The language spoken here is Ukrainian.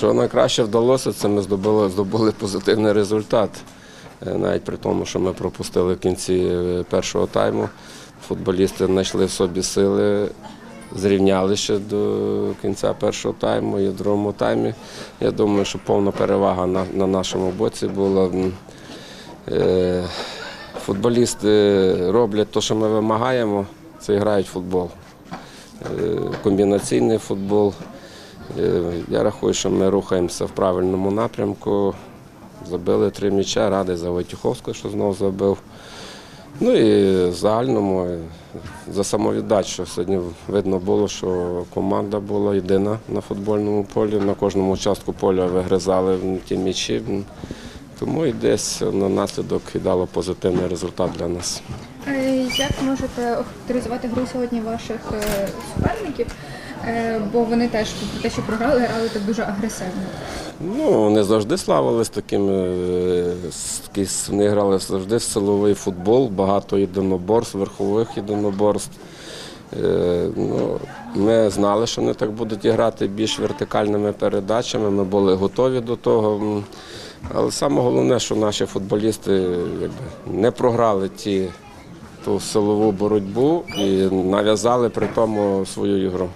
Що найкраще вдалося, це ми здобули, здобули позитивний результат. Е, Навіть при тому, що ми пропустили в кінці е, першого тайму. Футболісти знайшли в собі сили, зрівняли ще до кінця першого тайму і в другому таймі. Я думаю, що повна перевага на, на нашому боці була. Е, Футболісти роблять те, що ми вимагаємо, це грають в футбол. Комбінаційний футбол. Е, Я рахую, що ми рухаємося в правильному напрямку. Забили три м'яча, радий за Войтюховського, що знову забив. Ну і в загальному е, за самовіддачу. Сьогодні видно було, що команда була єдина на футбольному полі. На кожному участку поля вигризали ті м'ячі. Тому і десь на наслідок і дало позитивний результат для нас. Е, Як можете охарактеризувати гру сьогодні ваших е, суперників? Е, Бо вони теж попри те, що програли, грали так дуже агресивно. Ну, вони завжди славились с- Вони грали завжди в силовий футбол, багато єдиноборств, верхових єдиноборств. Ну, ми знали, що вони так будуть грати більш вертикальними передачами. Ми були готові до того. Але саме головне, що наші футболісти якби, не програли ті, ту силову боротьбу і нав'язали при тому свою ігру.